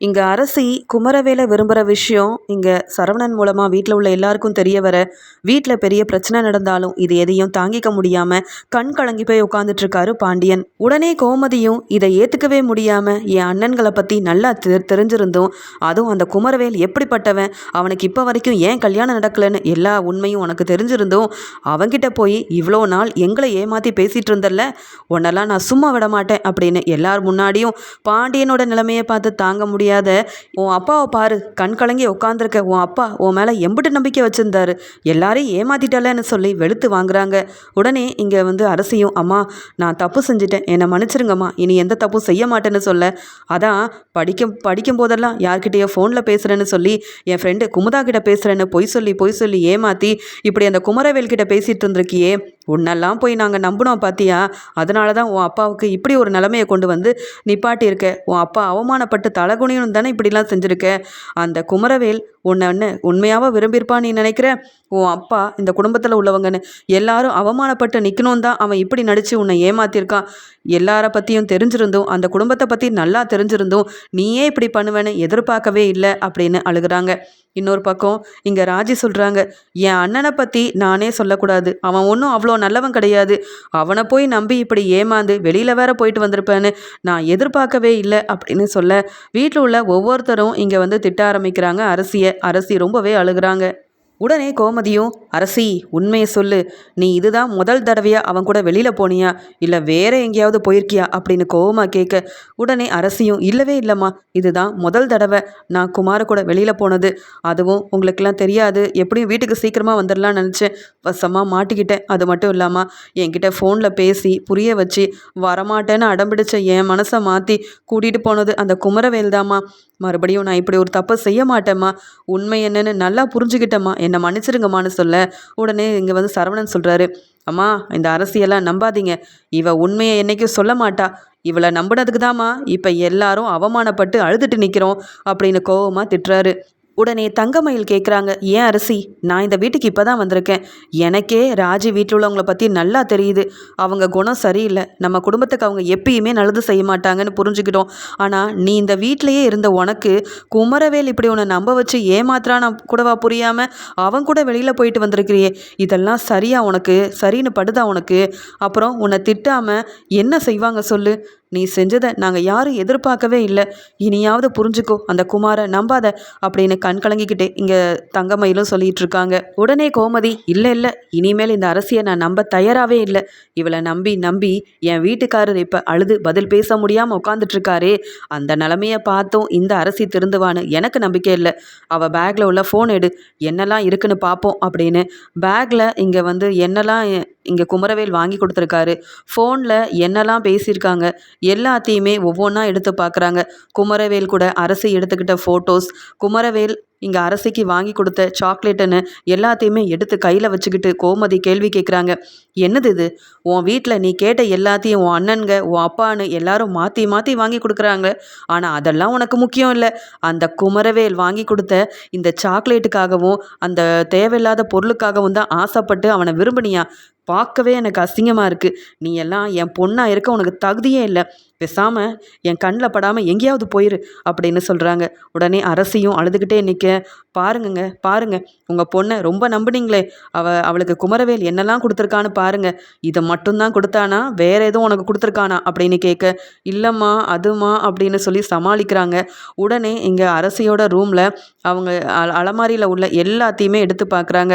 இங்கே அரசி குமரவேலை விரும்புகிற விஷயம் இங்கே சரவணன் மூலமாக வீட்டில் உள்ள எல்லாருக்கும் தெரிய வர வீட்டில் பெரிய பிரச்சனை நடந்தாலும் இது எதையும் தாங்கிக்க முடியாமல் கண் கலங்கி போய் உட்காந்துட்ருக்காரு பாண்டியன். உடனே கோமதியும் இதை ஏற்றுக்கவே முடியாமல் என் அண்ணன்களை பற்றி நல்லா தெ தெரிஞ்சிருந்தும் அதுவும் அந்த குமரவேல் எப்படிப்பட்டவன் அவனுக்கு இப்போ வரைக்கும் ஏன் கல்யாணம் நடக்கலைன்னு எல்லா உண்மையும் உனக்கு தெரிஞ்சிருந்தும் அவங்கிட்ட போய் இவ்வளோ நாள் எங்களை ஏமாற்றி பேசிகிட்டு இருந்தல்ல உன்னெல்லாம் நான் சும்மா விட மாட்டேன் அப்படின்னு எல்லார் முன்னாடியும் பாண்டியனோட நிலைமையை பார்த்து தாங்க முடியாது தெரியாத உன் அப்பாவை பாரு கண் கலங்கி உட்காந்துருக்க உன் அப்பா உன் மேலே எம்பிட்டு நம்பிக்கை வச்சுருந்தாரு. எல்லாரையும் ஏமாத்திட்டாலன்னு சொல்லி வெளுத்து வாங்குறாங்க. உடனே இங்கே வந்து அரசியும் அம்மா நான் தப்பு செஞ்சுட்டேன். என்னை மன்னிச்சிருங்கம்மா. இனி எந்த தப்பும் செய்ய மாட்டேன்னு சொல்ல. அதான் படிக்கும் படிக்கும் போதெல்லாம் யார்கிட்டயோ ஃபோனில் பேசுகிறேன்னு சொல்லி என் ஃப்ரெண்டு குமுதா கிட்ட பேசுகிறேன்னு பொய் சொல்லி பொய் சொல்லி ஏமாற்றி இப்படி அந்த குமரவேல் கிட்ட பேசிகிட்டு இருந்திருக்கியே. உன்னெல்லாம் போய் நாங்கள் நம்பினோம் பார்த்தியா அதனால தான் உன் அப்பாவுக்கு இப்படி ஒரு நிலைமையை கொண்டு வந்து நிப்பாட்டியிருக்க. உன் அப்பா அவமானப்பட்டு தலகுனியும் தானே இப்படிலாம் செஞ்சுருக்க? அந்த குமரவேல் உன்னை என்ன உண்மையாக விரும்பியிருப்பான் நீ நினைக்கிற? உன் அப்பா இந்த குடும்பத்தில் உள்ளவங்கன்னு. எல்லாரும் அவமானப்பட்டு நிற்கணும் தான் அவன் இப்படி நடித்து உன்னை ஏமாத்திருக்கான் எல்லார பற்றியும் தெரிஞ்சிருந்தும் அந்த குடும்பத்தை பற்றி நல்லா தெரிஞ்சிருந்தும் நீயே இப்படி பண்ணுவேன்னு எதிர்பார்க்கவே இல்லை அப்படின்னு அழுகிறாங்க. இன்னொரு பக்கம் இங்கே ராஜி சொல்கிறாங்க என் அண்ணனை பற்றி நானே சொல்லக்கூடாது. அவன் ஒன்றும் அவ்வளோ நல்லவன் கிடையாது. அவனை போய் நம்பி இப்படி ஏமாந்து வெளியில் வேற போயிட்டு வந்திருப்பேன்னு நான் எதிர்பார்க்கவே இல்லை அப்படின்னு சொல்ல வீட்டில் உள்ள ஒவ்வொருத்தரும் இங்கே வந்து திட்ட ஆரம்பிக்கிறாங்க. அரசியை அரசி ரொம்பவே அழுகிறாங்க. உடனே கோமதியும் அரசி உண்மையை சொல்லு. நீ இதுதான் முதல் தடவையாக அவன் கூட வெளியில் போனியா? இல்லை வேற எங்கேயாவது போயிருக்கியா? அப்படின்னு கோவமாக கேட்க உடனே அரசியும் இல்லவே இல்லைம்மா இதுதான் முதல் தடவை நான் குமார கூட வெளியில் போனது. அதுவும் உங்களுக்கெல்லாம் தெரியாது. எப்படியும் வீட்டுக்கு சீக்கிரமாக வந்துடலாம்னு நினச்சேன். வசமாக மாட்டிக்கிட்டேன். அது மட்டும் இல்லாமல் என்கிட்ட ஃபோனில் பேசி புரிய வச்சு வரமாட்டேன்னு அடம்பிடிச்ச என் மனசை மாற்றி கூட்டிகிட்டு போனது அந்த குமரவேல் தாம்மா மறுபடியும் நான் இப்படி ஒரு தப்பை செய்ய மாட்டேம்மா. உண்மை என்னன்னு நல்லா புரிஞ்சுக்கிட்டேம்மா. என்னை மன்னிச்சிருங்கம்மான்னு சொல்ல உடனே இங்கே வந்து சரவணன் சொல்கிறாரு அம்மா இந்த அரசியெல்லாம் நம்பாதீங்க. இவ உண்மையை என்றைக்கும் சொல்ல மாட்டா. இவளை நம்பினதுக்கு தாம்மா இப்போ எல்லாரும் அவமானப்பட்டு அழுதுட்டு நிற்கிறோம் அப்படின்னு கோவமாக திட்டுறாரு. உடனே தங்கமயில் கேட்குறாங்க ஏன் அரிசி நான் இந்த வீட்டுக்கு இப்போ தான் வந்திருக்கேன். எனக்கே ராஜி வீட்டில் உள்ளவங்கள பற்றி நல்லா தெரியுது. அவங்க குணம் சரியில்லை. நம்ம குடும்பத்துக்கு அவங்க எப்பயுமே நல்லது செய்ய மாட்டாங்கன்னு புரிஞ்சுக்கிட்டோம். ஆனால் நீ இந்த வீட்டிலையே இருந்த உனக்கு குமரவேல் இப்படி உன்னை நம்ப வச்சு ஏமாத்திரான கூடவா புரியாமல் அவன் கூட வெளியில் போயிட்டு வந்திருக்கிறியே. இதெல்லாம் சரியா உனக்கு சரின்னு படுதா உனக்கு? அப்புறம் உன்னை திட்டாமல் என்ன செய்வாங்க சொல்லு? நீ செஞ்சதை நாங்கள் யாரும் எதிர்பார்க்கவே இல்லை. இனியாவது புரிஞ்சுக்கோ அந்த குமாரை நம்பாத அப்படின்னு கண் கலங்கிக்கிட்டே இங்கே தங்கமயிலும் சொல்லிட்டு இருக்காங்க. உடனே கோமதி இல்லை இல்லை இனிமேல் இந்த அரசியை நான் நம்ப தயாராகவே இல்லை. இவளை நம்பி நம்பி என் வீட்டுக்காரர் இப்போ அழுது பதில் பேச முடியாமல் உட்காந்துட்ருக்காரே அந்த நிலமையை பார்த்தும் இந்த அரசி திருந்துவான்னு எனக்கு நம்பிக்கை இல்லை. அவள் பேக்கில் உள்ள ஃபோன் எடு. என்னெல்லாம் இருக்குன்னு பார்ப்போம் அப்படின்னு பேக்கில் இங்கே வந்து என்னெல்லாம் இங்கே குமரவேல் வாங்கி கொடுத்துருக்காரு. ஃபோனில் என்னெல்லாம் பேசியிருக்காங்க எல்லாத்தையுமே ஒவ்வொன்றா எடுத்து பார்க்குறாங்க குமரவேல் கூட அரசு எடுத்துக்கிட்ட ஃபோட்டோஸ் குமரவேல் இங்கே அரசிக்கு வாங்கி கொடுத்த சாக்லேட்டுன்னு எல்லாத்தையுமே எடுத்து கையில் வச்சுக்கிட்டு கோமதி கேள்வி கேட்குறாங்க என்னது இது? உன் வீட்டில் நீ கேட்ட எல்லாத்தையும் உன் அண்ணனுங்க உன் அப்பான்னு எல்லாரும் மாற்றி மாற்றி வாங்கி கொடுக்குறாங்க ஆனால் அதெல்லாம் உனக்கு முக்கியம் இல்லை. அந்த குமரவேல் வாங்கி கொடுத்த இந்த சாக்லேட்டுக்காகவும் அந்த தேவையில்லாத பொருளுக்காகவும் தான் ஆசைப்பட்டு அவனை விரும்பினியா? பார்க்கவே எனக்கு அசிங்கமாக இருக்குது நீ எல்லாம் என் பொண்ணாக இருக்க உனக்கு தகுதியே இல்லை. பேசாமல் என் கண்ணில் படாமல் எங்கேயாவது போயிரு அப்படின்னு சொல்கிறாங்க உடனே அரசியும் அழுதுகிட்டே நிற்க பாருங்கங்க பாருங்க உங்கள் பொண்ணை ரொம்ப நம்புனீங்களே. அவ அவளுக்கு குமரவேல் என்னெல்லாம் கொடுத்துருக்கான்னு பாருங்க. இதை மட்டும்தான் கொடுத்தானா? வேற எதுவும் உனக்கு கொடுத்துருக்கானா? அப்படின்னு கேட்க இல்லைம்மா அதுமா அப்படின்னு சொல்லி சமாளிக்கிறாங்க. உடனே இங்கே அரசியோட ரூமில் அவங்க அலமாரியில் உள்ள எல்லாத்தையுமே எடுத்து பார்க்குறாங்க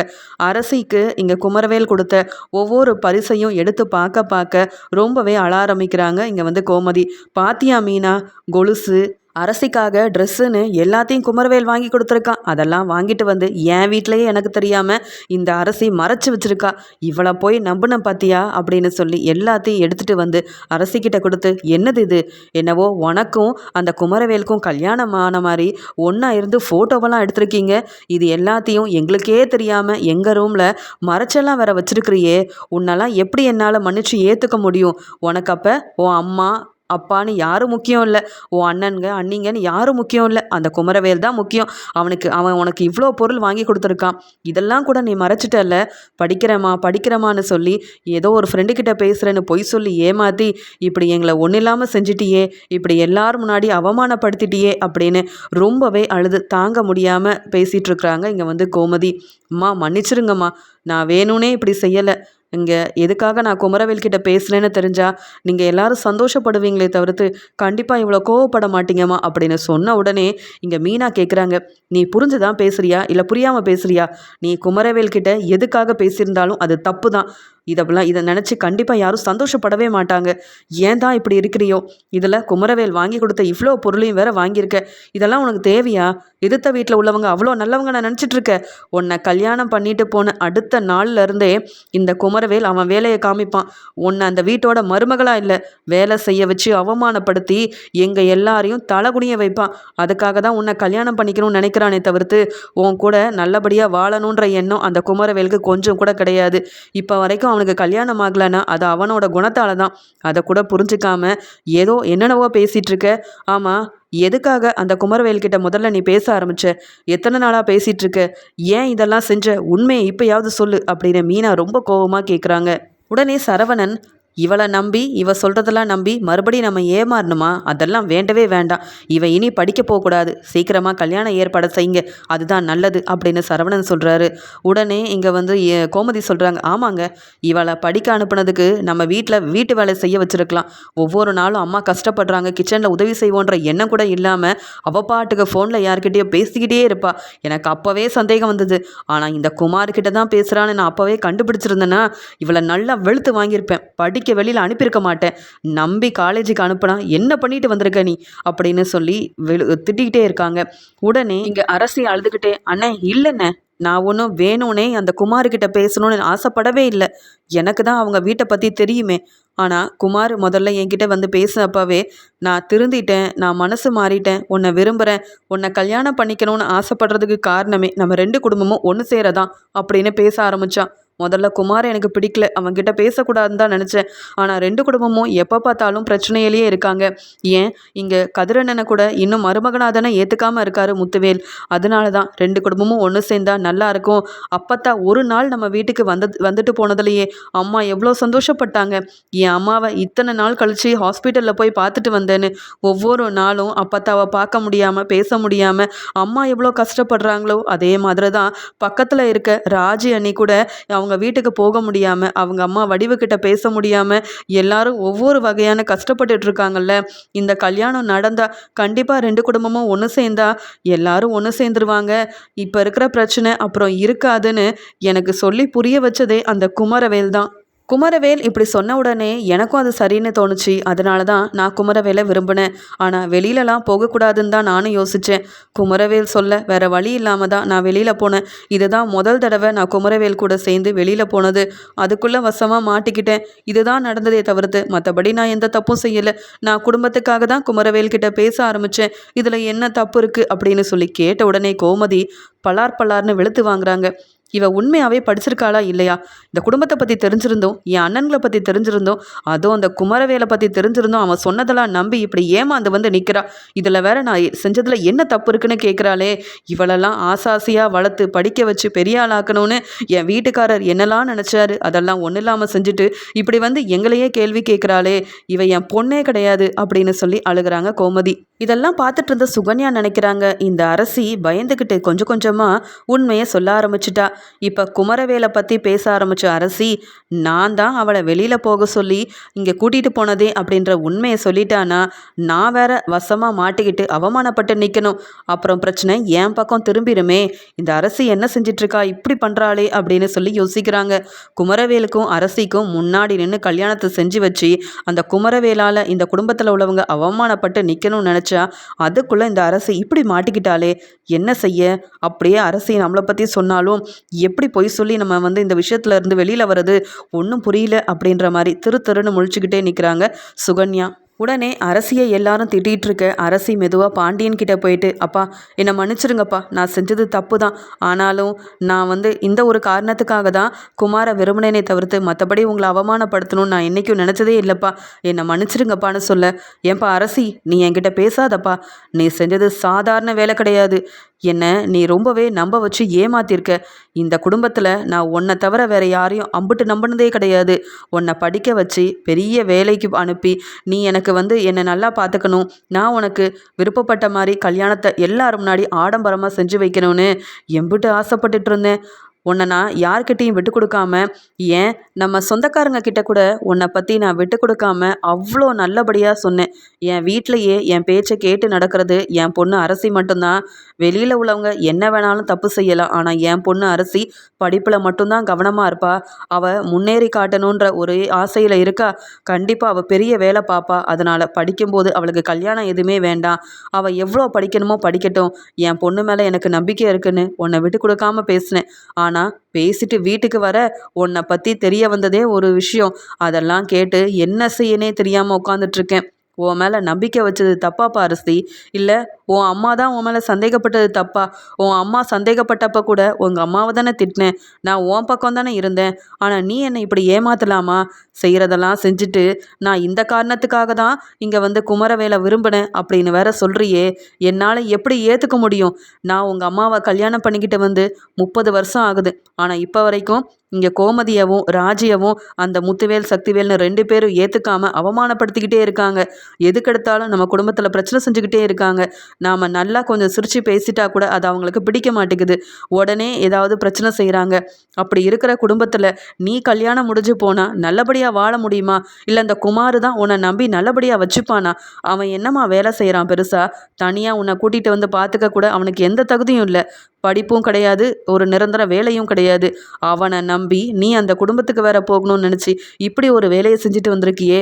அரசிக்கு இங்கே குமரவேல் கொடுத்த ஒவ்வொரு பரிசையும் எடுத்து பார்க்க பார்க்க ரொம்பவே அழ ஆரம்பிக்கிறாங்க. இங்கே வந்து கோமதி பாத்தியா மீனா? கொலுசு. அரசிக்காக ட்ரெஸ்ஸுன்னு எல்லாத்தையும் குமரவேல் வாங்கி கொடுத்துருக்கான். அதெல்லாம் வாங்கிட்டு வந்து என் வீட்டிலையே எனக்கு தெரியாமல் இந்த அரசி மறைச்சி வச்சுருக்கா. இவளை போய் நம்பின பார்த்தியா அப்படின்னு சொல்லி எல்லாத்தையும் எடுத்துகிட்டு வந்து அரசிக்கிட்ட கொடுத்து என்னது இது? என்னவோ உனக்கும் அந்த குமரவேலுக்கும் கல்யாணம் ஆன மாதிரி ஒன்றா இருந்து ஃபோட்டோவெல்லாம் எடுத்திருக்கீங்க. இது எல்லாத்தையும் எங்களுக்கே தெரியாமல் எங்கள் ரூமில் மறைச்செல்லாம் வேற வச்சுருக்கிறியே. உன்னெல்லாம் எப்படி என்னால் மன்னிச்சு ஏற்றுக்க முடியும்? உனக்கு அப்போ உன் அம்மா அப்பான்னு யாரும் முக்கியம் இல்லை. உன் அண்ணனுங்க அண்ணிங்கன்னு யாரும் முக்கியம் இல்லை. அந்த குமரவேல் தான் முக்கியம். அவனுக்கு அவன் உனக்கு இவ்வளோ பொருள் வாங்கி கொடுத்துருக்கான். இதெல்லாம் கூட நீ மறைச்சிட்டல படிக்கிறேம்மா படிக்கிறேம்மான்னு சொல்லி ஏதோ ஒரு ஃப்ரெண்டுக்கிட்ட பேசுகிறேன்னு பொய் சொல்லி ஏமாற்றி இப்படி எங்களை ஒன்றும் இல்லாமல் செஞ்சிட்டியே இப்படி எல்லாரும் முன்னாடி அவமானப்படுத்திட்டியே அப்படின்னு ரொம்பவே அழுது தாங்க முடியாமல் பேசிகிட்டு இருக்கிறாங்க இங்கே வந்து கோமதி. அம்மா மன்னிச்சிருங்கம்மா. நான் வேணும்னே இப்படி செய்யலை. இங்கே எதுக்காக நான் குமரவேல் கிட்ட பேசுகிறேன்னு தெரிஞ்சால் நீங்கள் எல்லாரும் சந்தோஷப்படுவீங்களே தவிர்த்து கண்டிப்பாக இவ்வளோ கோவப்பட மாட்டீங்கம்மா அப்படின்னு சொன்ன உடனே இங்கே மீனா கேட்குறாங்க நீ புரிஞ்சு தான் பேசுறியா? இல்லை புரியாமல் பேசுறியா? நீ குமரவேல் கிட்ட எதுக்காக பேசியிருந்தாலும் அது தப்பு தான் இதெல்லாம் இதை நினச்சி கண்டிப்பாக யாரும் சந்தோஷப்படவே மாட்டாங்க. ஏன் தான் இப்படி இருக்கிறியோ? இதில் குமரவேல் வாங்கி கொடுத்த இவ்வளோ பொருளையும் வேற வாங்கியிருக்க. இதெல்லாம் உனக்கு தேவையா? எதிர்த்த வீட்டில் உள்ளவங்க அவ்வளோ நல்லவங்க நான் நினச்சிட்டு இருக்க உன்னை கல்யாணம் பண்ணிட்டு போன அடுத்த நாள்ல இருந்தே இந்த குமரவேல் அவன் வேலையை காமிப்பான். உன்னை அந்த வீட்டோட மருமகளாக இல்லை வேலை செய்ய வச்சு அவமானப்படுத்தி எங்கள் எல்லாரையும் தலைகுனிய வைப்பான். அதுக்காக தான் உன்னை கல்யாணம் பண்ணிக்கணும்னு நினைக்கிறானே தவிர்த்து உன் கூட நல்லபடியாக வாழணுன்ற எண்ணம் அந்த குமரவேலுக்கு கொஞ்சம் கூட கிடையாது. இப்போ வரைக்கும் அவனுக்கு கல்யாணம் ஆகலைன்னா அது அவனோட குணத்தால தான் அதை கூட புரிஞ்சுக்காம ஏதோ என்னென்னவோ பேசிகிட்ருக்க ஆமாம் எதுக்காக அந்த குமரவேல்கிட்ட முதல்ல நீ பேச ஆரம்பிச்ச? எத்தனை நாளாக பேசிகிட்ருக்க ஏன் இதெல்லாம் செஞ்ச? உண்மையை இப்போயாவது சொல்லு அப்படின்னு மீனா ரொம்ப கோபமாக கேட்குறாங்க உடனே சரவணன் இவளை நம்பி இவ சொல்கிறதெல்லாம் நம்பி மறுபடியும் நம்ம ஏமாறணுமா? அதெல்லாம் வேண்டவே வேண்டாம். இவ இனி படிக்க போகக்கூடாது. சீக்கிரமாக கல்யாணம் ஏற்பாடு செய்யுங்க. அதுதான் நல்லது அப்படின்னு சரவணன் சொல்கிறாரு உடனே இங்கே வந்து கோமதி சொல்கிறாங்க ஆமாங்க. இவளை படிக்க அனுப்புனதுக்கு நம்ம வீட்டில் வீட்டு வேலை செய்ய வச்சுருக்கலாம். ஒவ்வொரு நாளும் அம்மா கஷ்டப்படுறாங்க. கிச்சனில் உதவி செய்வோன்ற எண்ணம் கூட இல்லாமல் அவள் பாட்டுக்கு ஃபோனில் யார்கிட்டயோ பேசிக்கிட்டே இருப்பா. எனக்கு அப்போவே சந்தேகம் வந்தது. ஆனால் இந்த குமார்கிட்ட தான் பேசுகிறான்னு நான் அப்போவே கண்டுபிடிச்சிருந்தேன்னா இவளை நல்லா வெளுத்து வாங்கியிருப்பேன். படி படிக்க வெளியில் அனுப்பியிருக்க மாட்டேன். நம்பி காலேஜுக்கு அனுப்புனா என்ன பண்ணிட்டு வந்திருக்க நீ? அப்படின்னு சொல்லி திட்டிக்கிட்டே இருக்காங்க. உடனே இங்கே அரசி அழுதுகிட்டே அண்ணே இல்லைண்ணே நான் ஒன்றும் வேணும்னே அந்த குமார்கிட்ட பேசணும்னு ஆசைப்படவே இல்லை. எனக்கு தான் அவங்க வீட்டை பற்றி தெரியுமே. ஆனால் குமார் முதல்ல என்கிட்ட வந்து பேசினப்பவே நான் திருந்திட்டேன் நான் மனசு மாறிட்டேன் உன்னை விரும்புகிறேன் உன்னை கல்யாணம் பண்ணிக்கணும்னு ஆசைப்படுறதுக்கு காரணமே நம்ம ரெண்டு குடும்பமும் ஒன்று சேரதான் அப்படின்னு பேச ஆரம்பித்தான் முதல்ல குமார் எனக்கு பிடிக்கல. அவன்கிட்ட பேசக்கூடாதுன்னு தான் நினச்சேன். ஆனால் ரெண்டு குடும்பமும் எப்போ பார்த்தாலும் பிரச்சனையிலேயே இருக்காங்க. ஏன்? இங்கே கதிரண்ணனை கூட இன்னும் மருமகனாக தானே ஏற்றுக்காமல் இருக்காரு முத்துவேல். அதனால தான் ரெண்டு குடும்பமும் ஒன்று சேர்ந்தா நல்லா இருக்கும். அப்பத்தா ஒரு நாள் நம்ம வீட்டுக்கு வந்து வந்துட்டு போனதுலையே அம்மா எவ்வளோ சந்தோஷப்பட்டாங்க. என் அம்மாவை இத்தனை நாள் கழித்து ஹாஸ்பிட்டலில் போய் பார்த்துட்டு வந்தேன்னு. ஒவ்வொரு நாளும் அப்பத்தாவை பார்க்க முடியாமல் பேச முடியாமல் அம்மா எவ்வளோ கஷ்டப்படுறாங்களோ அதே மாதிரி தான் பக்கத்தில் இருக்க ராஜி அண்ணி கூட அவங்க அவங்க வீட்டுக்கு போக முடியாமல் அவங்க அம்மா வடிவுக்கிட்ட பேச முடியாமல் எல்லாரும் ஒவ்வொரு வகையான கஷ்டப்பட்டுட்டு இருக்காங்கல்ல. இந்த கல்யாணம் நடந்தால் கண்டிப்பாக ரெண்டு குடும்பமும் ஒன்று சேர்ந்தா எல்லாரும் ஒன்று சேர்ந்துருவாங்க. இப்போ இருக்கிற பிரச்சனை அப்புறம் இருக்காதுன்னு எனக்கு சொல்லி புரிய வச்சதே அந்த குமரவேல் தான். குமரவேல் இப்படி சொன்ன உடனே எனக்கும் அது சரின்னு தோணுச்சு. அதனால தான் நான் குமரவேலை விரும்பினேன். ஆனால் வெளியிலலாம் போகக்கூடாதுன்னு தான் நானும் யோசித்தேன் குமரவேல் சொல்ல வேற வழி இல்லாமல் தான் நான் வெளியில் போனேன். இதுதான் முதல் தடவை நான் குமரவேல் கூட சேர்ந்து வெளியில் போனது. அதுக்குள்ளே வசமாக மாட்டிக்கிட்டேன். இதுதான் நடந்ததே தவிர்த்து மற்றபடி நான் எந்த தப்பும் செய்யலை. நான் குடும்பத்துக்காக தான் குமரவேல் கிட்ட பேச ஆரம்பித்தேன் இதில் என்ன தப்பு இருக்குது அப்படின்னு சொல்லி கேட்ட உடனே கோமதி பலார் பலார்னு வெளுத்து வாங்குறாங்க. இவ உண்மையாகவே படிச்சிருக்காளா இல்லையா? இந்த குடும்பத்தை பற்றி தெரிஞ்சிருந்தோம் என் அண்ணன்களை பற்றி தெரிஞ்சிருந்தோம் அதுவும் அந்த குமரவேலை பற்றி தெரிஞ்சிருந்தோம் அவன் சொன்னதெல்லாம் நம்பி இப்படி ஏமாந்து வந்து நிற்கிறா இதில் வேற நான் செஞ்சதில் என்ன தப்பு இருக்குன்னு கேட்குறாளே இவளெல்லாம் ஆசாசியாக வளர்த்து படிக்க வச்சு பெரிய ஆளாக்கணும்னு என் வீட்டுக்காரர் என்னெல்லாம் நினச்சாரு? அதெல்லாம் ஒன்றும் இல்லாமல் செஞ்சுட்டு இப்படி வந்து எங்களையே கேள்வி கேட்குறாளே இவ என் பொண்ணே கிடையாது அப்படின்னு சொல்லி அழுகிறாங்க கோமதி. இதெல்லாம் பார்த்துட்டு இருந்த சுகன்யா நினைக்கிறாங்க இந்த அரசி பயந்துக்கிட்டு கொஞ்சம் கொஞ்சமாக உண்மையை சொல்ல ஆரம்பிச்சிட்டா. இப்போ குமரவேலை பற்றி பேச ஆரம்பித்த அரசி நான் தான் அவளை வெளியில் போக சொல்லி இங்கே கூட்டிகிட்டு போனதே அப்படின்ற உண்மையை சொல்லிட்டானா நான் வேற வசமாக மாட்டிக்கிட்டு அவமானப்பட்டு நிற்கணும் அப்புறம் பிரச்சனை என் பக்கம் திரும்பிடுமே. இந்த அரசி என்ன செஞ்சிட்ருக்கா இப்படி பண்ணுறாளே அப்படின்னு சொல்லி யோசிக்கிறாங்க. குமரவேலுக்கும் அரசிக்கும் முன்னாடி நின்று கல்யாணத்தை செஞ்சு வச்சு அந்த குமரவேலால் இந்த குடும்பத்தில் உள்ளவங்க அவமானப்பட்டு நிற்கணும்னு நினச்சா அதுக்குள்ளே இந்த அரசு இப்படி மாட்டிக்கிட்டாலே என்ன செய்ய? அப்படியே அரசி நம்மளை பற்றி சொன்னாலும் எப்படி பொய் சொல்லி நம்ம வந்து இந்த விஷயத்துல இருந்து வெளியில் வர்றது? ஒன்றும் புரியல அப்படின்ற மாதிரி திரு திருன்னு முழிச்சுக்கிட்டே நிற்கிறாங்க சுகன்யா. உடனே அரசியை எல்லாரும் திட்டிகிட்டு இருக்க அரசி மெதுவாக பாண்டியன் கிட்ட போயிட்டு அப்பா என்னை மன்னிச்சிருங்கப்பா நான் செஞ்சது தப்பு தான். ஆனாலும் நான் வந்து இந்த ஒரு காரணத்துக்காக தான் குமார விரும்பினேனே தவிர்த்து மற்றபடி உங்களை அவமானப்படுத்தணும்னு நான் என்றைக்கும் நினச்சதே இல்லைப்பா. என்னை மன்னிச்சிருங்கப்பான்னு சொல்ல ஏன்பா அரசி நீ என்கிட்ட பேசாதப்பா. நீ செஞ்சது சாதாரண வேலை கிடையாது. என்னை நீ ரொம்பவே நம்ப வச்சு ஏமாத்திருக்க. இந்த குடும்பத்தில் நான் உன்னை தவிர வேற யாரையும் அம்பிட்டு நம்பினதே கிடையாது. உன்னை படிக்க வச்சு பெரிய வேலைக்கு அனுப்பி நீ எனக்கு வந்து என்னை நல்லா பார்த்துக்கணும் நான் உனக்கு விருப்பப்பட்ட மாதிரி கல்யாணத்தை எல்லாரும் முன்னாடி ஆடம்பரமாக செஞ்சு வைக்கணும்னு எம்பிட்டு ஆசைப்பட்டுட்டு இருந்தேன். உன்னை நான் யார்கிட்டையும் விட்டு கொடுக்காம ஏன் நம்ம சொந்தக்காரங்க கிட்ட கூட உன்னை பற்றி நான் விட்டு கொடுக்காம அவ்வளோ நல்லபடியாக சொன்னேன். என் வீட்டிலையே என் பேச்சை கேட்டு நடக்கிறது என் பொண்ணு அரசி மட்டும்தான். வெளியில் உள்ளவங்க என்ன வேணாலும் தப்பு செய்யலாம். ஆனால் என் பொண்ணு அரசி படிப்பில் மட்டும்தான் கவனமாக இருப்பா. அவள் முன்னேறி காட்டணுன்ற ஒரு ஆசையில் இருக்கா. கண்டிப்பாக அவள் பெரிய வேலை பார்ப்பா அதனால் படிக்கும்போது அவளுக்கு கல்யாணம் எதுவுமே வேண்டாம். அவள் எவ்வளோ படிக்கணுமோ படிக்கட்டும். என் பொண்ணு மேலே எனக்கு நம்பிக்கை இருக்குன்னு உன்னை விட்டு கொடுக்காம பேசினேன். ஆனால் ஆனால் பேசிட்டு வீட்டுக்கு வர உன்னை பற்றி தெரிய வந்ததே ஒரு விஷயம். அதெல்லாம் கேட்டு என்ன செய்யனே தெரியாமல் உட்காந்துட்ருக்கேன் உன் மேலே நம்பிக்கை வச்சது தப்பாப்பா அரசி இல்லை உன் அம்மா தான் உன் மேலே சந்தேகப்பட்டது தப்பா? உன் அம்மா சந்தேகப்பட்டப்ப கூட உங்கள் அம்மாவை தானே திட்டினேன். நான் உன் பக்கம் தானே இருந்தேன். ஆனால் நீ என்னை இப்படி ஏமாத்தலாமா? செய்கிறதெல்லாம் செஞ்சுட்டு நான் இந்த காரணத்துக்காக தான் இங்கே வந்து குமரவேலை விரும்பினேன் அப்படின்னு வேற சொல்கிறியே என்னால் எப்படி ஏற்றுக்க முடியும்? நான் உங்கள் அம்மாவை கல்யாணம் பண்ணிக்கிட்டு வந்து முப்பது வருஷம் ஆகுது. ஆனால் இப்போ வரைக்கும் இங்கே கோமதியவும் ராஜியவும் அந்த முத்துவேல் சக்திவேல்னு ரெண்டு பேரும் ஏற்றுக்காம அவமானப்படுத்திக்கிட்டே இருக்காங்க. எதுக்கெடுத்தாலும் நம்ம குடும்பத்தில் பிரச்சனை செஞ்சுக்கிட்டே இருக்காங்க. நாம் நல்லா கொஞ்சம் சிரித்து பேசிட்டா கூட அது அவங்களுக்கு பிடிக்க மாட்டேங்குது. உடனே ஏதாவது பிரச்சனை செய்கிறாங்க அப்படி இருக்கிற குடும்பத்தில் நீ கல்யாணம் முடிஞ்சு போனால் நல்லபடியாக வாழ முடியுமா? இல்லை அந்த குமார் தான் உன்னை நம்பி நல்லபடியாக வச்சுப்பானா? அவன் என்னம்மா வேலை செய்கிறான் பெருசாக தனியாக உன்னை கூட்டிகிட்டு வந்து பார்த்துக்க கூட அவனுக்கு எந்த தகுதியும் இல்லை. படிப்பும் கிடையாது ஒரு நிரந்தர வேலையும் கிடையாது. அவனை நம்பி நீ அந்த குடும்பத்துக்கு வேற போகணும்னு நினச்சி இப்படி ஒரு வேலையை செஞ்சுட்டு வந்திருக்கியே?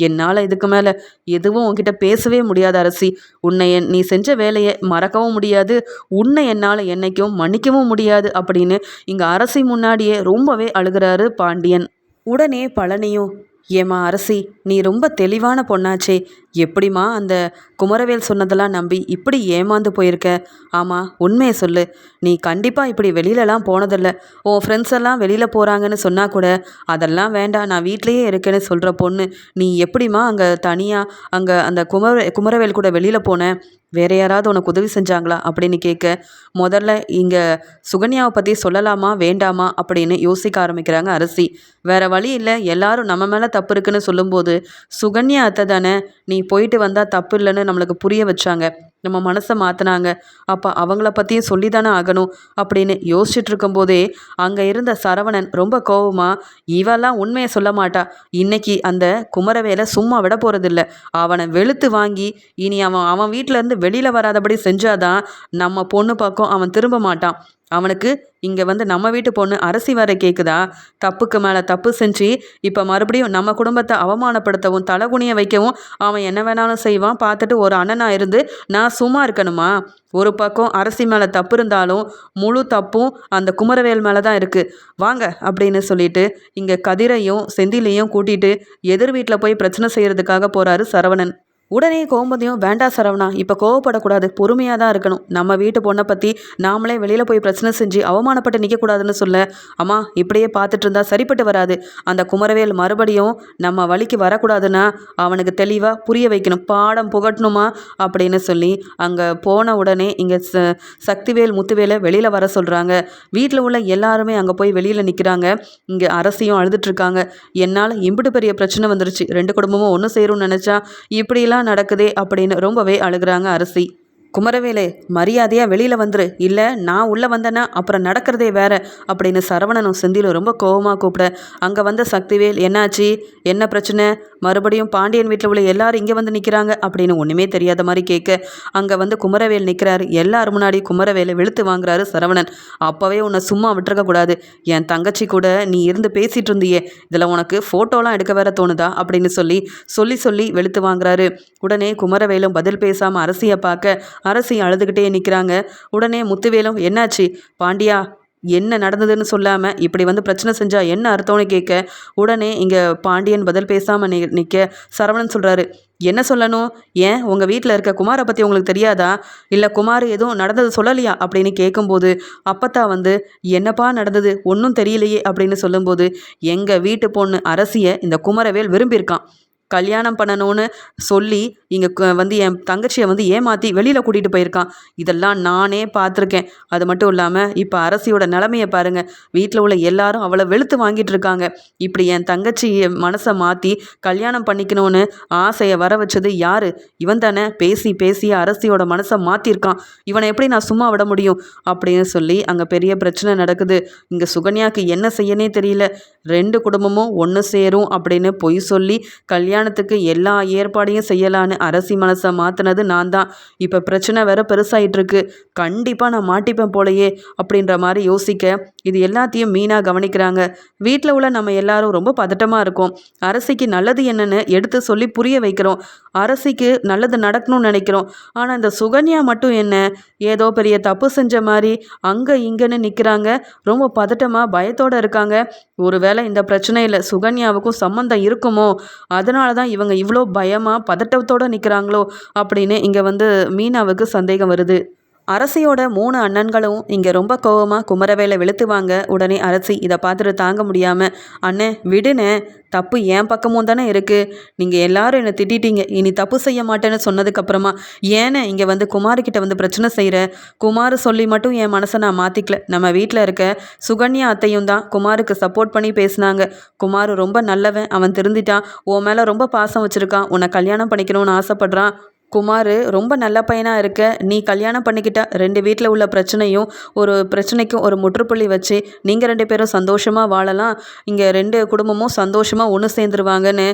என்னால் இதுக்கு மேலே எதுவும் உன்கிட்ட பேசவே முடியாது அரசி. உன்னை என் நீ செஞ்ச வேலையை மறக்கவும் முடியாது. உன்னை என்னால் என்னைக்கும் மன்னிக்கவும் முடியாது அப்படின்னு இங்கே அரசி முன்னாடியே ரொம்பவே அழுகிறாரு பாண்டியன். உடனே பழனியும் ஏம்மா அரசி நீ ரொம்ப தெளிவான பொண்ணாச்சே. எப்படிம்மா அந்த குமரவேல் சொன்னதெல்லாம் நம்பி இப்படி ஏமாந்து போயிருக்க? ஆமாம் உண்மையை சொல்லு. நீ கண்டிப்பாக இப்படி வெளியிலலாம் போனதில்ல. உன் ஃப்ரெண்ட்ஸ் எல்லாம் வெளியில் போகிறாங்கன்னு சொன்னால் கூட அதெல்லாம் வேண்டாம் நான் வீட்லேயே இருக்கேன்னு சொல்கிற பொண்ணு. நீ எப்படிம்மா அங்கே தனியாக அங்கே அந்த குமர குமரவேல் கூட வெளியில் போனேன் வேற யாராவது உனக்கு உதவி செஞ்சாங்களா அப்படின்னு கேட்க முதல்ல இங்கே சுகன்யாவை பற்றி சொல்லலாமா வேண்டாமா? அப்படின்னு யோசிக்க ஆரம்பிக்கிறாங்க அரசி. வேற வழி இல்லை எல்லாரும் நம்ம மேலே தப்பு இருக்குன்னு சொல்லும்போது சுகன்யா அத்தை தானே நீ போயிட்டு வந்தால் தப்பு இல்லைன்னு நம்மளுக்கு புரிய வச்சாங்க. நம்ம மனசை மாற்றினாங்க அப்போ அவங்கள பற்றியும் சொல்லி தானே ஆகணும். அப்படின்னு யோசிச்சுட்டு இருக்கும்போதே அங்கே இருந்த சரவணன் ரொம்ப கோவமாக இவெல்லாம் உண்மையை சொல்ல மாட்டா. இன்னைக்கு அந்த குமரவேலை சும்மா விட போகிறதில்ல அவனை வெளுத்து வாங்கி இனி அவன் அவன் வீட்டிலேருந்து வெளியில் வராதபடி செஞ்சாதான் நம்ம பொண்ணு பக்கம் அவன் திரும்ப மாட்டான். அவனுக்கு இங்கே வந்து நம்ம வீட்டு பொண்ணு அரசி வர கேட்குதா தப்புக்கு மேலே தப்பு செஞ்சு இப்போ மறுபடியும் நம்ம குடும்பத்தை அவமானப்படுத்தவும் தலைகுனிய வைக்கவும் அவன் என்ன வேணாலும் செய்வான். பார்த்துட்டு ஒரு அண்ணனாக இருந்து நான் சும்மா இருக்கணுமா? ஒரு பக்கம் அரசி மேலே தப்பு இருந்தாலும் முழு தப்பும் அந்த குமரவேல் மேலே தான் இருக்குது வாங்க அப்படின்னு சொல்லிட்டு இங்கே கதிரையும் செந்திலையும் கூட்டிகிட்டு எதிர் வீட்டில் போய் பிரச்சனை செய்கிறதுக்காக போகிறாரு சரவணன். உடனே கோமதியும் வேண்டா சரவணா இப்போ கோவப்படக்கூடாது பொறுமையாக தான் இருக்கணும். நம்ம வீட்டு பொண்ணை பற்றி நாமளே வெளியில் போய் பிரச்சனை செஞ்சு அவமானப்பட்டு நிற்கக்கூடாதுன்னு சொல்ல. அம்மா இப்படியே பார்த்துட்டு இருந்தா சரிப்பட்டு வராது. அந்த குமரவேல் மறுபடியும் நம்ம வழிக்கு வரக்கூடாதுன்னா அவனுக்கு தெளிவாக புரிய வைக்கணும். பாடம் புகட்டணுமா? அப்படின்னு சொல்லி அங்கே போன உடனே இங்கே ச சக்திவேல் முத்துவேலை வெளியில் வர சொல்கிறாங்க வீட்டில் உள்ள எல்லாருமே அங்கே போய் வெளியில் நிற்கிறாங்க இங்கே அரசியும் அழுதுட்ருக்காங்க என்னால் இம்பிட்டு பெரிய பிரச்சனை வந்துருச்சு. ரெண்டு குடும்பமும் ஒன்று சேரும்னு நினச்சா இப்படிலாம் இதெல்லாம் நடக்குதே அப்படின்னு ரொம்பவே அழுகிறாங்க அரசி. குமரவேலே மரியாதையாக வெளியில் வந்துரு. இல்லை நான் உள்ளே வந்தேன்னா அப்புறம் நடக்கிறதே வேற அப்படின்னு சரவணனும் செந்திலும் ரொம்ப கோபமாக கூப்பிட அங்கே வந்த சக்திவேல் என்னாச்சு? என்ன பிரச்சனை? மறுபடியும் பாண்டியன் வீட்டில் உள்ள எல்லாரும் இங்கே வந்து நிற்கிறாங்க அப்படின்னு ஒன்றுமே தெரியாத மாதிரி கேட்க அங்கே வந்து குமரவேல் நிற்கிறாரு எல்லார் முன்னாடி குமரவேலை வெளுத்து வாங்குறாரு சரவணன். அப்போவே உன்னை சும்மா விட்டுருக்கக்கூடாது என் தங்கச்சி கூட நீ இருந்து பேசிகிட்டு இருந்தியே. இதில் உனக்கு ஃபோட்டோலாம் எடுக்க வேற தோணுதா? அப்படின்னு சொல்லி சொல்லி சொல்லி வெளுத்து வாங்குறாரு. உடனே குமரவேலும் பதில் பேசாமல் அரசியை பார்க்க அரசி அழுதுகிட்டே நிற்கிறாங்க உடனே முத்துவேலும் என்னாச்சு? பாண்டியா என்ன நடந்ததுன்னு சொல்லாமல் இப்படி வந்து பிரச்சனை செஞ்சால் என்ன அர்த்தம்னு கேட்க? உடனே இங்கே பாண்டியன் பதில் பேசாமல் நி நிற்க சரவணன் சொல்கிறாரு என்ன சொல்லணும்? ஏன்? உங்கள் வீட்டில் இருக்க குமாரை பற்றி உங்களுக்கு தெரியாதா? இல்லை குமார் எதுவும் நடந்தது சொல்லலையா? அப்படின்னு கேட்கும்போது அப்பத்தா வந்து என்னப்பா நடந்தது? ஒன்றும் தெரியலையே அப்படின்னு சொல்லும்போது எங்கள் வீட்டு பொண்ணு அரசியை இந்த குமரவேல் விரும்பியிருக்கான். கல்யாணம் பண்ணணும்னு சொல்லி இங்கே வந்து என் தங்கச்சியை வந்து ஏமாற்றி வெளியில் கூட்டிகிட்டு போயிருக்கான். இதெல்லாம் நானே பார்த்துருக்கேன். அது மட்டும் இல்லாமல் இப்போ அரசியோட நிலமையை பாருங்கள் வீட்டில் உள்ள எல்லாரும் அவளை வெளுத்து வாங்கிட்டு இருக்காங்க. இப்படி என் தங்கச்சி மனசை மாற்றி கல்யாணம் பண்ணிக்கணும்னு ஆசையை வர வச்சது யார்? இவன் தானே பேசி பேசி அரசியோட மனசை மாற்றிருக்கான் இவனை எப்படி நான் சும்மா விட முடியும்? அப்படின்னு சொல்லி அங்கே பெரிய பிரச்சனை நடக்குது. இங்கே சுகன்யாவுக்கு என்ன செய்யனே தெரியல. ரெண்டு குடும்பமும் ஒன்று சேரும் அப்படின்னு பொய் சொல்லி கல்யாணம் கல்யாணத்துக்கு எல்லா ஏற்பாடையும் செய்யலான்னு அரசி மனசை மாற்றினது நான் தான் இப்போ பிரச்சனை வேற பெருசாகிட்டு இருக்கு கண்டிப்பாக நான் மாட்டிப்பேன் போலையே அப்படின்ற மாதிரி யோசிக்க இது எல்லாத்தையும் மீனாக கவனிக்கிறாங்க. வீட்டில் உள்ள நம்ம எல்லாரும் ரொம்ப பதட்டமாக இருக்கோம். அரசிக்கு நல்லது என்னன்னு எடுத்து சொல்லி புரிய வைக்கிறோம். அரசிக்கு நல்லது நடக்கணும்னு நினைக்கிறோம். ஆனால் இந்த சுகன்யா மட்டும் என்ன? ஏதோ பெரிய தப்பு செஞ்ச மாதிரி அங்கே இங்கேன்னு நிற்கிறாங்க ரொம்ப பதட்டமாக பயத்தோடு இருக்காங்க. ஒருவேளை இந்த பிரச்சனையில் சுகன்யாவுக்கும் சம்மந்தம் இருக்குமோ? அதனால தான் இவங்க இவ்வளோ பயமாக பதட்டத்தோடு நிற்கிறாங்களோ அப்படின்னு இங்கே வந்து மீனாவுக்கு சந்தேகம் வருது. அரசியோட மூணு அண்ணன்களும் இங்கே ரொம்ப கோவமாக குமரவேலை வெளுத்துவாங்க. உடனே அரசி இதை பார்த்துட்டு தாங்க முடியாமல் அண்ணே விடுனே தப்பு என் பக்கமும் தானே இருக்குது நீங்கள் எல்லாரும் என்னை திட்டிட்டீங்க. இனி தப்பு செய்ய மாட்டேன்னு சொன்னதுக்கப்புறமா ஏன்னு இங்கே வந்து குமார்கிட்ட வந்து பிரச்சனை செய்கிற குமார் சொல்லி மட்டும் என் மனசை நான் மாற்றிக்கல நம்ம வீட்டில் இருக்க சுகன்யா அத்தையும் தான் குமாருக்கு சப்போர்ட் பண்ணி பேசினாங்க. குமார் ரொம்ப நல்லவன். அவன் திருந்திட்டான். உன் மேலே ரொம்ப பாசம் வச்சுருக்கான். உன்னை கல்யாணம் பண்ணிக்கணும்னு ஆசைப்பட்றான். குமார் ரொம்ப நல்ல பையனாக இருக்க. நீ கல்யாணம் பண்ணிக்கிட்ட ரெண்டு வீட்டில் உள்ள பிரச்சனையும் ஒரு பிரச்சனைக்கும் ஒரு முற்றுப்புள்ளி வச்சு நீங்கள் ரெண்டு பேரும் சந்தோஷமாக வாழலாம். இங்கே ரெண்டு குடும்பமும் சந்தோஷமாக ஒன்று சேர்ந்துருவாங்கன்னு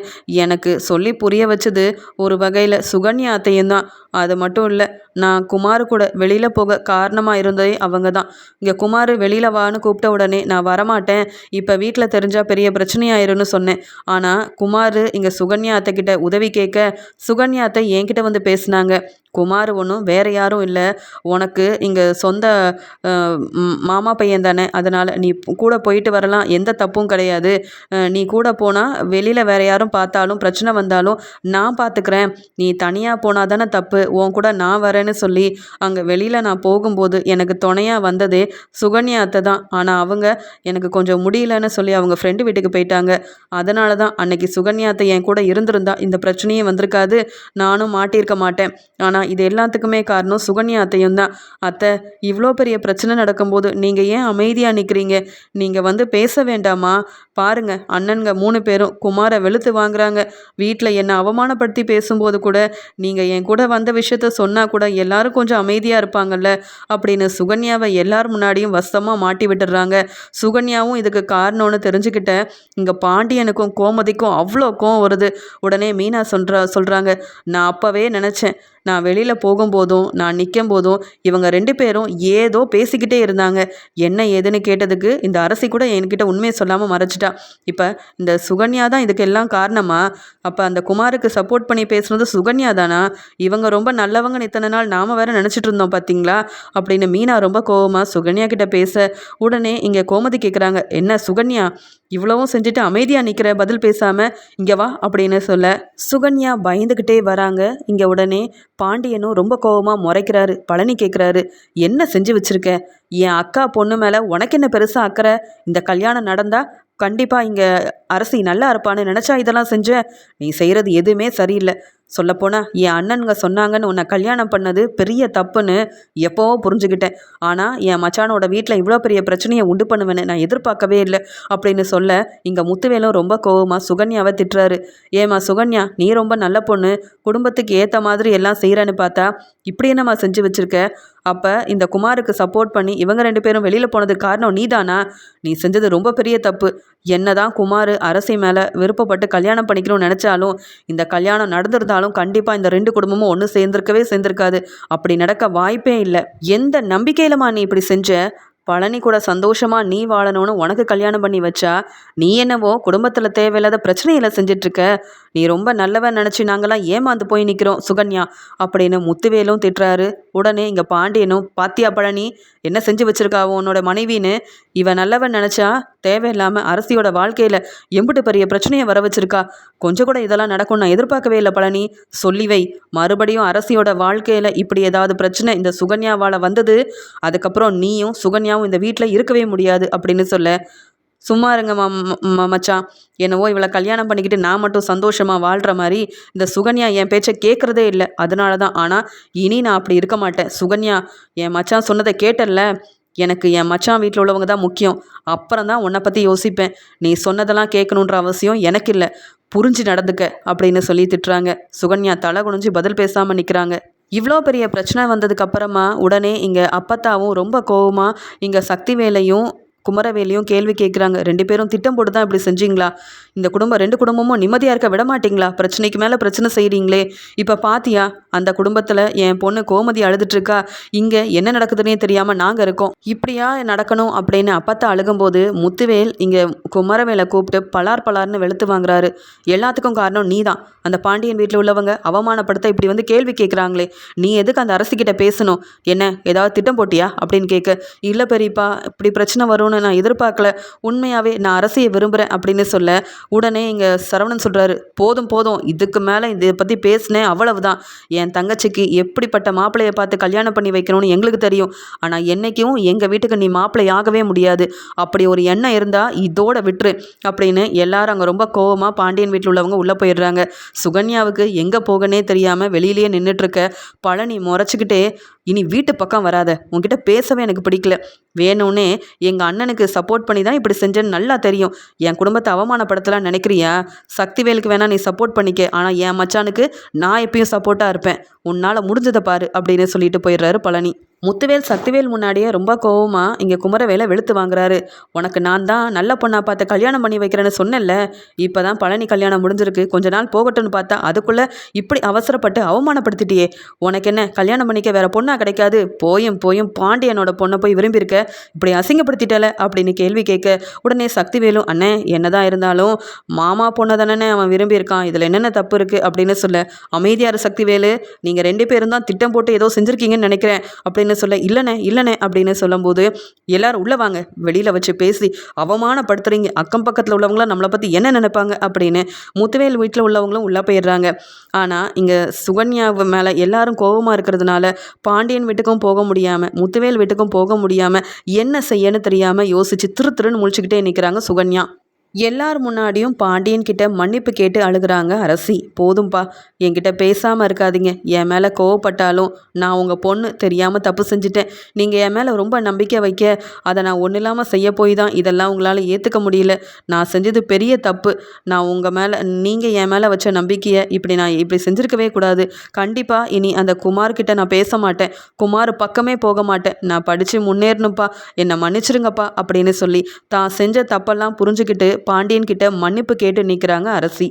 எனக்கு சொல்லி புரிய வச்சது ஒரு வகையில் சுகன்யா அத்தையும் தான். அது மட்டும் இல்லை நான் குமார் கூட வெளியில் போக காரணமாக இருந்ததே அவங்க தான். இங்கே குமார் வெளியில் வான்னு கூப்பிட்ட உடனே நான் வரமாட்டேன். இப்போ வீட்டில் தெரிஞ்சால் பெரிய பிரச்சனையாயிருன்னு சொன்னேன். ஆனால் குமார் இங்கே சுகன்யா அத்தைக்கிட்ட உதவி கேட்க சுகன்யா அத்தை என்கிட்ட வந்து பேசினாங்க. குமார் ஒன்றும் வேறு யாரும் இல்லை. உனக்கு இங்கே சொந்த மாமா பையன் தானே. அதனால் நீ கூட போயிட்டு வரலாம். எந்த தப்பும் கிடையாது. நீ கூட போனால் வெளியில் வேறு யாரும் பார்த்தாலும் பிரச்சனை வந்தாலும் நான் பார்த்துக்கிறேன். நீ தனியாக போனால் தானே தப்பு. உன் கூட நான் வரேன்னு சொல்லி அங்கே வெளியில் நான் போகும்போது எனக்கு துணையாக வந்ததே சுகன்யா அத்தை தான். ஆனால் அவங்க எனக்கு கொஞ்சம் முடியலன்னு சொல்லி அவங்க ஃப்ரெண்டு வீட்டுக்கு போயிட்டாங்க. அதனால தான் அன்னைக்கு சுகன்யா அத்தை என் கூட இருந்திருந்தா இந்த பிரச்சனையே வந்திருக்காது. நானும் மாட்டியிருக்க மாட்டேன். ஆனால் இது எல்லாத்துக்குமே காரணம் சுகன்யா அத்தையும் தான். அத்தை இவ்வளோ பெரிய பிரச்சனை நடக்கும்போது நீங்கள் ஏன் அமைதியாக நிற்கிறீங்க நீங்கள் வந்து பேச வேண்டாமா? பாருங்க அண்ணனுங்க மூணு பேரும் குமாரை வெளுத்து வாங்குறாங்க. வீட்டில் என்னை அவமானப்படுத்தி பேசும்போது கூட நீங்கள் என் கூட வந்த விஷயத்த சொன்னால் கூட எல்லாரும் கொஞ்சம் அமைதியாக இருப்பாங்கல்ல? அப்படின்னு சுகன்யாவை எல்லார் முன்னாடியும் வசமாக மாட்டி விட்டுடுறாங்க சுகன்யாவும் இதுக்கு காரணம்னு தெரிஞ்சுக்கிட்ட இங்கே பாண்டியனுக்கும் கோமதிக்கும் அவ்வளோ கோவம் வருது. உடனே மீனா சொல்கிறா சொல்கிறாங்க நான் அப்போவே நினச்சேன் நான் வெளியில் போகும்போதும் நான் நிற்கும் போதும் இவங்க ரெண்டு பேரும் ஏதோ பேசிக்கிட்டே இருந்தாங்க. என்ன ஏதுன்னு கேட்டதுக்கு இந்த அரசி கூட என்கிட்ட உண்மையை சொல்லாமல் மறைச்சிட்டா. இப்போ இந்த சுகன்யா தான் இதுக்கு எல்லாம் காரணமா? அப்போ அந்த குமாருக்கு சப்போர்ட் பண்ணி பேசுனது சுகன்யா தானா? இவங்க ரொம்ப நல்லவங்க இத்தனை நாள் நாம் வேற நினச்சிட்டு இருந்தோம் பார்த்தீங்களா அப்படின்னு மீனா ரொம்ப கோவமாக சுகன்யா கிட்ட பேச உடனே இங்கே கோமதி கேட்குறாங்க என்ன சுகன்யா? இவ்வளவும் செஞ்சுட்டு அமைதியாக நிற்கிற பதில் பேசாமல் இங்கே வா அப்படின்னு சொல்ல சுகன்யா பயந்துக்கிட்டே வராங்க. இங்கே உடனே பாண்டியனும் ரொம்ப கோபமாக முறைக்கிறாரு பழனி கேட்குறாரு என்ன செஞ்சு வச்சுருக்க? என் அக்கா பொண்ணு மேலே உனக்கு என்ன பெருசாக அக்கறை? இந்த கல்யாணம் நடந்தால் கண்டிப்பாக இங்கே அரசி நல்லா இருப்பான்னு நினச்சா இதெல்லாம் செஞ்ச? நீ செய்கிறது எதுவுமே சரியில்லை. சொல்லப்போனால் என் அண்ணனுங்க சொன்னாங்கன்னு உன்னை கல்யாணம் பண்ணது பெரிய தப்புன்னு எப்போவோ புரிஞ்சுக்கிட்டேன் ஆனால் என் மச்சானோட வீட்டில் இவ்வளோ பெரிய பிரச்சனையை உண்டு பண்ணுவேன்னு நான் எதிர்பார்க்கவே இல்லை அப்படின்னு சொல்ல இங்கே முத்துவேலும் ரொம்ப கோவமாக சுகன்யாவை திட்டுறாரு. ஏமா சுகன்யா நீ ரொம்ப நல்ல பொண்ணு. குடும்பத்துக்கு ஏற்ற மாதிரி எல்லாம் செய்கிறேன்னு பார்த்தா இப்படி என்னம்மா செஞ்சு வச்சுருக்க? அப்போ இந்த குமாருக்கு சப்போர்ட் பண்ணி இவங்க ரெண்டு பேரும் வெளியில் போனதுக்கு காரணம் நீதானா? நீ செஞ்சது ரொம்ப பெரிய தப்பு. என்ன தான் குமார் அரசை மேலே விருப்பப்பட்டு கல்யாணம் பண்ணிக்கணும்னு நினச்சாலும் இந்த கல்யாணம் நடந்திருந்தாலும் கண்டிப்பாக இந்த ரெண்டு குடும்பமும் ஒன்று சேர்ந்திருக்கவே சேர்ந்திருக்காது. அப்படி நடக்க வாய்ப்பே இல்லை. எந்த நம்பிக்கையிலமா நீ இப்படி செஞ்ச? பழனி கூட சந்தோஷமா நீ வாழணும்னு உனக்கு கல்யாணம் பண்ணி வச்சா நீ என்னவோ குடும்பத்தில் தேவையில்லாத பிரச்சனைகளை செஞ்சிட்ருக்க. நீ ரொம்ப நல்லவன் நினச்சி நாங்களாம் ஏமாந்து போய் நிற்கிறோம் சுகன்யா அப்படின்னு முத்துவேலும் திட்டுறாரு. உடனே இங்கே பாண்டியனும் பாத்தியா பழனி என்ன செஞ்சு வச்சுருக்காவோ உன்னோட மனைவின்னு இவன் நல்லவன் நினச்சா தேவையில்லாமல் அரசியோட வாழ்க்கையில் எம்பிட்டு பெரிய பிரச்சனையை வர வச்சிருக்கா. கொஞ்சம் கூட இதெல்லாம் நடக்கும் நான் எதிர்பார்க்கவே இல்லை பழனி. சொல்லி வை. மறுபடியும் அரசியோட வாழ்க்கையில் இப்படி ஏதாவது பிரச்சனை இந்த சுகன்யாவால் வந்தது அதுக்கப்புறம் நீயும் சுகன்யா தனியாகவும் இந்த வீட்டில் இருக்கவே முடியாது அப்படின்னு சொல்ல சும்மா இருங்க மச்சான் என்னவோ இவளை கல்யாணம் பண்ணிக்கிட்டு நான் மட்டும் சந்தோஷமாக வாழ்கிற மாதிரி இந்த சுகன்யா என் பேச்சை கேட்குறதே இல்லை. அதனால தான் ஆனால் இனி நான் அப்படி இருக்க மாட்டேன். சுகன்யா என் மச்சான் சொன்னதை கேட்டல்ல? எனக்கு என் மச்சான் வீட்டில் உள்ளவங்க தான் முக்கியம். அப்புறம் தான் உன்னை பற்றி யோசிப்பேன். நீ சொன்னதெல்லாம் கேட்கணுன்ற அவசியம் எனக்கு இல்லை. புரிஞ்சு நடந்துக்க அப்படின்னு சொல்லி திட்டுறாங்க. சுகன்யா தலை குனிஞ்சு பதில் பேசாமல் நிற்கிறாங்க இவ்வளோ பெரிய பிரச்சனை வந்ததுக்கு அப்புறமா உடனே இங்கே அப்பத்தாவும் ரொம்ப கோவமாக இங்கே சக்திவேலையும் குமரவேலையும் கேள்வி கேட்குறாங்க ரெண்டு பேரும் திட்டம் போட்டு தான் இப்படி செஞ்சீங்களா? இந்த குடும்பம் ரெண்டு குடும்பமும் நிம்மதியாக இருக்க விட மாட்டீங்களா? பிரச்சனைக்கு மேலே பிரச்சனை செய்கிறீங்களே இப்போ பாத்தியா அந்த குடும்பத்தில் என் பொண்ணு கோமதி அழுதுட்டுருக்கா இங்கே என்ன நடக்குதுன்னே தெரியாமல் நாங்கள் இருக்கோம். இப்படியா நடக்கணும் அப்படின்னு அப்பத்தா அழுகும்போது முத்துவேல் இங்கே குமரவேலை கூப்பிட்டு பலார் பலார்னு வெளுத்து வாங்குறாரு. எல்லாத்துக்கும் காரணம் நீ தான் அந்த பாண்டியன் வீட்டில் உள்ளவங்க அவமானப்படுத்த இப்படி வந்து கேள்வி கேட்குறாங்களே நீ எதுக்கு அந்த அரசிக்கிட்ட பேசணும்? என்ன ஏதாவது திட்டம் போட்டியா? அப்படின்னு கேட்க இல்லை பெரியப்பா இப்படி பிரச்சனை வரும்னு நான் எதிர்பார்க்கல. உண்மையாகவே நான் அரசியை விரும்புகிறேன் அப்படின்னு சொல்ல உடனே இங்கே சரவணன் சொல்கிறாரு போதும் போதும். இதுக்கு மேலே இதை பற்றி பேசினேன் அவ்வளவுதான். என் தங்கச்சிக்கு எப்படிப்பட்ட மாப்பிள்ளையை பார்த்து கல்யாணம் பண்ணி வைக்கணும்னு எங்களுக்கு தெரியும். ஆனால் என்றைக்கும் எங்கள் வீட்டுக்கு நீ மாப்பிள்ளையாகவே முடியாது. அப்படி ஒரு எண்ணம் இருந்தால் இதோட விட்டுரு. அப்படின்னு எல்லாரும் அங்கே ரொம்ப கோவமாக பாண்டியன் வீட்டில் உள்ளவங்க உள்ளே போயிடுறாங்க. சுகன்யாவுக்கு எங்கே போகனே தெரியாமல் வெளியிலேயே நின்றுட்டுருக்க பழனி முறைச்சிக்கிட்டே இனி வீட்டு பக்கம் வராத. உன்கிட்ட பேசவே எனக்கு பிடிக்கல. வேணும்னே எங்கள் அண்ணனுக்கு சப்போர்ட் பண்ணி தான் இப்படி செஞ்சேன்னு நல்லா தெரியும். என் குடும்பத்தை அவமானப்படுத்தலாம் நினைக்கிறியா? சக்திவேலுக்கு வேணா நீ சப்போர்ட் பண்ணிக்க. ஆனால் என் மச்சானுக்கு நான் எப்பயும் சப்போர்ட்டாக இருப்பேன். உன்னால் முடிஞ்சதை பாரு அப்படின்னு சொல்லிட்டு போயிடுறாரு பழனி. முத்துவேல் சக்திவேல் முன்னாடியே ரொம்ப கோவமாக இங்கே குமரவேலை வெளுத்து வாங்குறாரு. உனக்கு நான் தான் நல்ல பொண்ணா பார்த்து கல்யாணம் பண்ணி வைக்கிறேன்னு சொன்னேன்ல. இப்போ தான் பழனி கல்யாணம் முடிஞ்சிருக்கு. கொஞ்ச நாள் போகட்டும்னு பார்த்தா அதுக்குள்ளே இப்படி அவசரப்பட்டு அவமானப்படுத்திட்டியே. உனக்கு என்ன கல்யாணம் பண்ணிக்க வேற பொண்ணா கிடைக்காது? போயும் போயும் பாண்டியனோட பொண்ணை போய் விரும்பியிருக்க? இப்படி அசிங்கப்படுத்திட்டல அப்படின்னு கேள்வி கேட்க உடனே சக்திவேலும் அண்ணே என்னதான் இருந்தாலும் மாமா பொண்ணை தானே அவன் விரும்பியிருக்கான். இதில் என்னென்ன தப்பு இருக்குது அப்படின்னு சொல்ல அமைதியார் சக்திவேலு. நீங்கள் ரெண்டு பேரும் தான் திட்டம் போட்டு ஏதோ செஞ்சுருக்கீங்கன்னு நினைக்கிறேன். அப்படின்னு சொல்ல இல்லைண்ணே இல்லைண்ணே அப்படின்னு சொல்லும்போது எல்லாரும் உள்ளே வாங்க வெளியில் வச்சு பேசி அவமானப்படுத்துறீங்க. அக்கம் பக்கத்தில் உள்ளவங்களாம் நம்மளை பற்றி என்ன நினைப்பாங்க? அப்படின்னு முத்துவேல் வீட்டில் உள்ளவங்களும் உள்ளே போயிடுறாங்க. ஆனால் இங்கே சுகன்யா மேலே எல்லாரும் கோபமாக இருக்கிறதுனால பாண்டியன் வீட்டுக்கும் போக முடியாமல் முத்துவேல் வீட்டுக்கும் போக முடியாமல் என்ன செய்யன்னு தெரியாமல் யோசித்து திரு திருன்னு முழிச்சுக்கிட்டே நிற்கிறாங்க சுகன்யா. எல்லார் முன்னாடியும் பாண்டியன் கிட்ட மன்னிப்பு கேட்டு அழுகுறாங்க அரசி. போதும்பா என்கிட்ட பேசாமல் இருக்காதீங்க. என் மேலே கோவப்பட்டாலும் நான் உங்கள் பொண்ணு தெரியாமல் தப்பு செஞ்சுட்டேன். நீங்கள் என் மேலே ரொம்ப நம்பிக்கை வைக்க அதை நான் ஒன்றும் இல்லாமல் செய்ய போய் தான் இதெல்லாம் உங்களால் ஏற்றுக்க முடியல. நான் செஞ்சது பெரிய தப்பு. நான் உங்கள் மேலே நீங்கள் என் மேலே வச்ச நம்பிக்கையை இப்படி நான் இப்படி செஞ்சுருக்கவே கூடாது. கண்டிப்பாக இனி அந்த குமார்கிட்ட நான் பேச மாட்டேன். குமார் பக்கமே போக மாட்டேன். நான் படித்து முன்னேறணும்ப்பா என்னை மன்னிச்சிருங்கப்பா அப்படின்னு சொல்லி தான் செஞ்ச தப்பெல்லாம் புரிஞ்சுக்கிட்டு பாண்டியன் கிட்ட மன்னிப்பு கேட்டு நிற்கிறாங்க அரசி.